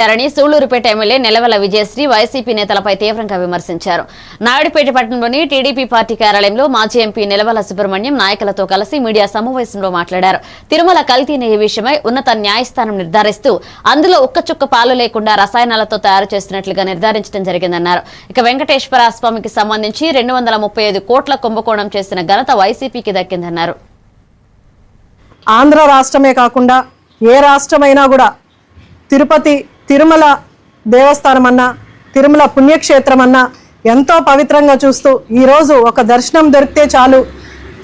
చేశారని Sullurpeta MLA Nelavala Vijayasri YCP నేతలపై తీవ్రంగా విమర్శించారు. నాయుడుపేట పట్టణంలోని టీడీపీ పార్టీ కార్యాలయంలో మాజీ ఎంపీ నెలవల సుబ్రహ్మణ్యం నాయకులతో కలిసి మీడియా సమావేశంలో మాట్లాడారు. తిరుమల కల్తీ నెయ్యి విషయమై ఉన్నత న్యాయస్థానం నిర్ధారిస్తూ అందులో ఒక్క చుక్క పాలు లేకుండా రసాయనాలతో తయారు చేస్తున్నట్లుగా నిర్ధారించడం జరిగిందన్నారు. ఇక వెంకటేశ్వర స్వామికి సంబంధించి రెండు వందల ముప్పై ఐదు కోట్ల కుంభకోణం చేసిన ఘనత వైసీపీకి దక్కిందన్నారు. ఆంధ్ర రాష్ట్రమే కాకుండా ఏ రాష్ట్రమైనా కూడా తిరుపతి తిరుమల దేవస్థానం అన్నా తిరుమల పుణ్యక్షేత్రం అన్నా ఎంతో పవిత్రంగా చూస్తూ ఈరోజు ఒక దర్శనం దొరికితే చాలు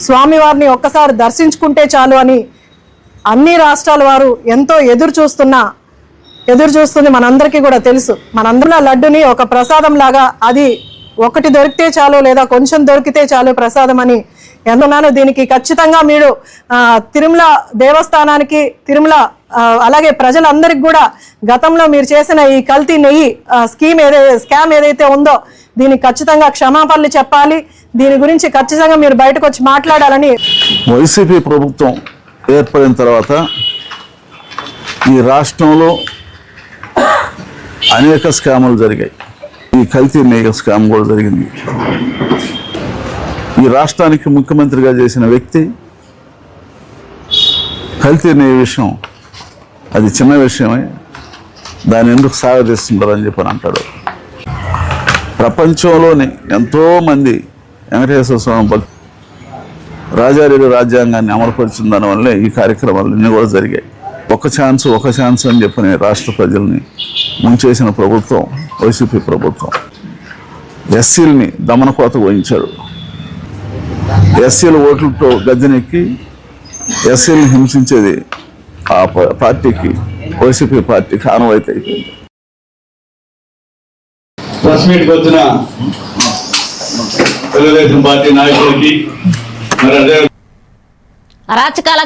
స్వామివారిని ఒక్కసారి దర్శించుకుంటే చాలు అని అన్ని రాష్ట్రాల వారు ఎంతో ఎదురు చూస్తున్న ఎదురు చూస్తుంది మనందరికీ కూడా తెలుసు. మనందరిలో లడ్డుని ఒక ప్రసాదం లాగా అది ఒకటి దొరికితే చాలు లేదా కొంచెం దొరికితే చాలు ప్రసాదం అని ఎంతున్నాను దీనికి ఖచ్చితంగా మీరు తిరుమల దేవస్థానానికి తిరుమల అలాగే ప్రజలందరికీ కూడా గతంలో మీరు చేసిన ఈ కల్తీ నెయ్యి స్కీమ్ ఏదైతే స్కామ్ ఏదైతే ఉందో దీనికి ఖచ్చితంగా క్షమాపణలు చెప్పాలి. దీని గురించి ఖచ్చితంగా మీరు బయటకు వచ్చి మాట్లాడాలని వైసీపీ ప్రభుత్వం ఏర్పడిన తర్వాత ఈ రాష్ట్రంలో అనేక స్కాములు జరిగాయి. ఈ కల్తీ నెయ్యి స్కామ్ కూడా జరిగింది. ఈ రాష్ట్రానికి ముఖ్యమంత్రిగా చేసిన వ్యక్తి కల్తీ నెయ్యి విషయం అది చిన్న విషయమే. దాన్ని ఎందుకు సాగదీస్తుంటారని చెప్పని అంటాడు. ప్రపంచంలోని ఎంతోమంది వెంకటేశ్వర స్వామి భక్తి రాజారెడ్డి రాజ్యాంగాన్ని అమలుపరిచిన దానివల్లే ఈ కార్యక్రమాలన్నీ కూడా జరిగాయి. ఒక ఛాన్స్ ఒక ఛాన్స్ అని చెప్పని రాష్ట్ర ప్రజల్ని ముంచేసిన ప్రభుత్వం వైసీపీ ప్రభుత్వం. ఎస్సీలని దమనకోత వహించాడు. ఎస్సీల ఓట్లతో గద్దెనెక్కి ఎస్సీలను హింసించేది ఆ పార్టీకి వైసీపీ పార్టీకి ఆనవాయితీ అయిపోయింది. ప్రెస్ మీట్కి వచ్చిన తెలుగుదేశం పార్టీ నాయకులకి మరి అదే అరాచకాలకు